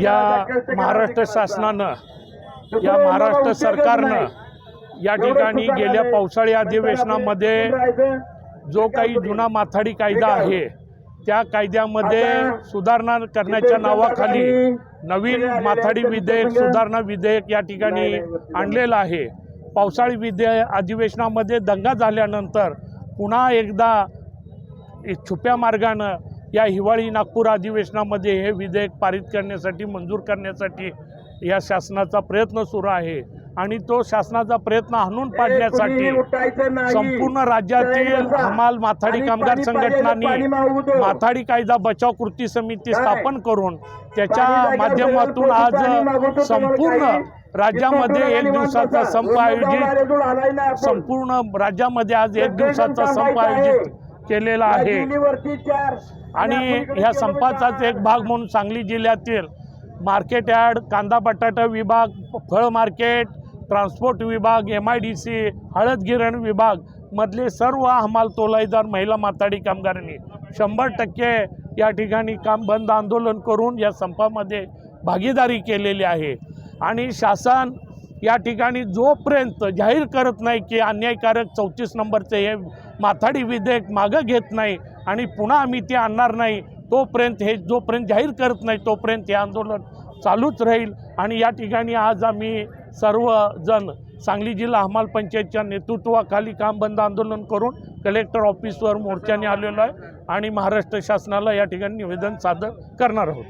या महाराष्ट्र. शासनानं या महाराष्ट्र सरकारनं. या ठिकाणी गेल्या. पावसाळी अधिवेशनामध्ये. जो काही जुना माथाडी कायदा आहे त्या कायद्यामध्ये सुधारणा करण्याच्या नावाखाली नवीन माथाडी विधेयक सुधारणा विधेयक या ठिकाणी आणलेलं आहे पावसाळी विधेय अधिवेशनामध्ये दंगा झाल्यानंतर पुन्हा एकदा एक छुप्या मार्गानं या हिवाळी नागपूर अधिवेशनामध्ये हे विधेयक पारित करण्यासाठी मंजूर करण्यासाठी या शासनाचा प्रयत्न सुरू आहे आणि तो शासनाचा प्रयत्न हाणून पाडण्यासाठी. संपूर्ण राज्यातील. हमाल माथाडी कामगार संघटनांनी. माथाडी कायदा बचाव कृती समिती? स्थापन करून त्याच्या माध्यमातून आज संपूर्ण? राज्यामध्ये एक दिवसाचा. संप आयोजित. संपूर्ण राज्यामध्ये आज एक दिवसाचा संप. आयोजित केलेला आहे. आणि ह्या संपाचाच एक भाग म्हणून सांगली जिल्ह्यातील मार्केट यार्ड कांदा बटाटा विभाग फळ मार्केट ट्रान्सपोर्ट विभाग एम आय डी सी हळद गिरण विभाग मधले सर्व हमाल तोलाईदार महिला माथाडी कामगारांनी शंभर टक्के या ठिकाणी काम बंद आंदोलन करून या संपामध्ये भागीदारी केलेली आहे. आणि शासन या ठिकाणी जोपर्यंत जाहीर करत नाही की अन्यायकारक चौतीस नंबरचे हे माथाडी विधेयक मागं घेत नाही आणि पुन्हा आम्ही ते आणणार नाही तोपर्यंत हे जोपर्यंत जाहीर करत नाही तोपर्यंत हे आंदोलन चालूच राहील. आणि या ठिकाणी आज आम्ही सर्वजण सांगली जिल्हा हमाल पंचायतच्या नेतृत्वाखाली काम बंद आंदोलन करून कलेक्टर ऑफिसवर मोर्चाने आलेलो आहे आणि महाराष्ट्र शासनाला या ठिकाणी निवेदन सादर करणार आहोत.